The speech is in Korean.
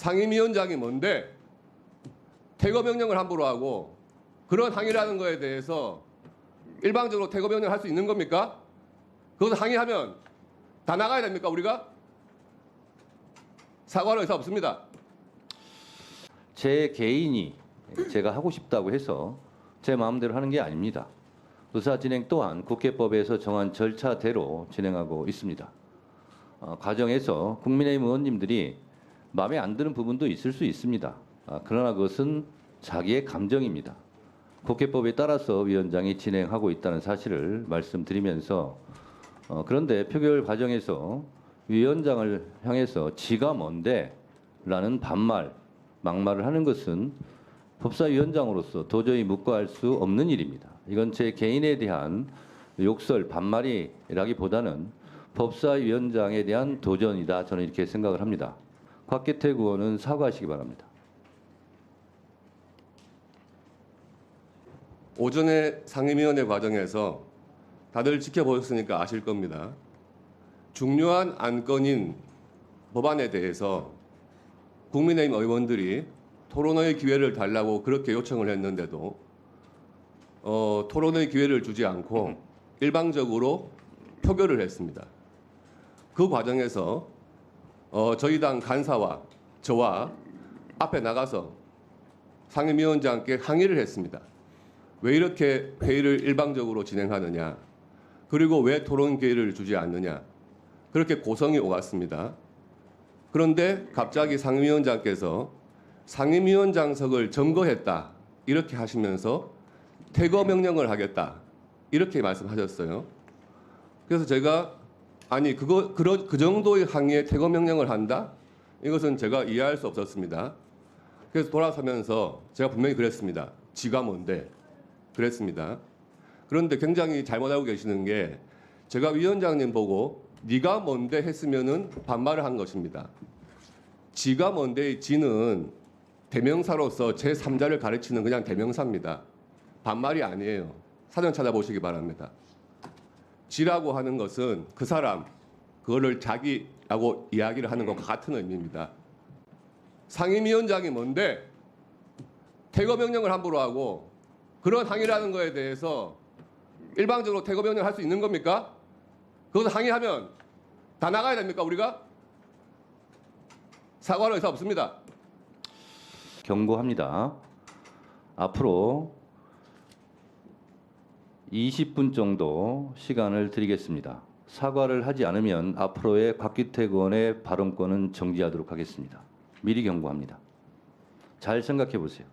상임위원장이 뭔데 퇴거 명령을 함부로 하고 그런 항의라는 거에 대해서 일방적으로 퇴거 명령을 할 수 있는 겁니까? 그것을 항의하면 다 나가야 됩니까 우리가? 사과할 의사 없습니다. 제 개인이 제가 하고 싶다고 해서 제 마음대로 하는 게 아닙니다. 의사 진행 또한 국회법에서 정한 절차대로 진행하고 있습니다. 어, 과정에서 국민의힘 의원님들이 마음에 안 드는 부분도 있을 수 있습니다. 아, 그러나 그것은 자기의 감정입니다. 국회법에 따라서 위원장이 진행하고 있다는 사실을 말씀드리면서 어, 그런데 표결 과정에서 위원장을 향해서 지가 뭔데 라는 반말, 막말을 하는 것은 법사위원장으로서 도저히 묵과할 수 없는 일입니다. 이건 제 개인에 대한 욕설, 반말이라기보다는 법사위원장에 대한 도전이다. 저는 이렇게 생각을 합니다. 곽기태 의원은 사과하시기 바랍니다. 오전에 상임위원회 과정에서 다들 지켜보셨으니까 아실 겁니다. 중요한 안건인 법안에 대해서 국민의힘 의원들이 토론의 기회를 달라고 그렇게 요청을 했는데도 어, 토론의 기회를 주지 않고 일방적으로 표결을 했습니다. 그 과정에서 어, 저희 당 간사와 저와 앞에 나가서 상임위원장께 항의를 했습니다. 왜 이렇게 회의를 일방적으로 진행하느냐? 그리고 왜 토론 기회를 주지 않느냐? 그렇게 고성이 오갔습니다. 그런데 갑자기 상임위원장께서 상임위원장석을 점거했다 이렇게 하시면서 퇴거 명령을 하겠다 이렇게 말씀하셨어요. 그래서 제가 아니 그거 그러, 그 정도의 항의에 퇴거 명령을 한다? 이것은 제가 이해할 수 없었습니다. 그래서 돌아서면서 제가 분명히 그랬습니다. 지가 뭔데? 그랬습니다. 그런데 굉장히 잘못 알고 계시는 게 제가 위원장님 보고 네가 뭔데 했으면은 반말을 한 것입니다. 지가 뭔데의 지는 대명사로서 제 3자를 가르치는 그냥 대명사입니다. 반말이 아니에요. 사전 찾아보시기 바랍니다. 지라고 하는 것은 그 사람 그거를 자기라고 이야기를 하는 것과 같은 의미입니다. 상임위원장이 뭔데 퇴거 명령을 함부로 하고 그런 항의라는 거에 대해서 일방적으로 퇴거 명령을 할 수 있는 겁니까? 그것을 항의하면 다 나가야 됩니까 우리가? 사과할 의사 없습니다. 경고합니다. 앞으로 20분 정도 시간을 드리겠습니다. 사과를 하지 않으면 앞으로의 곽기택 의원의 발언권은 정지하도록 하겠습니다. 미리 경고합니다. 잘 생각해 보세요.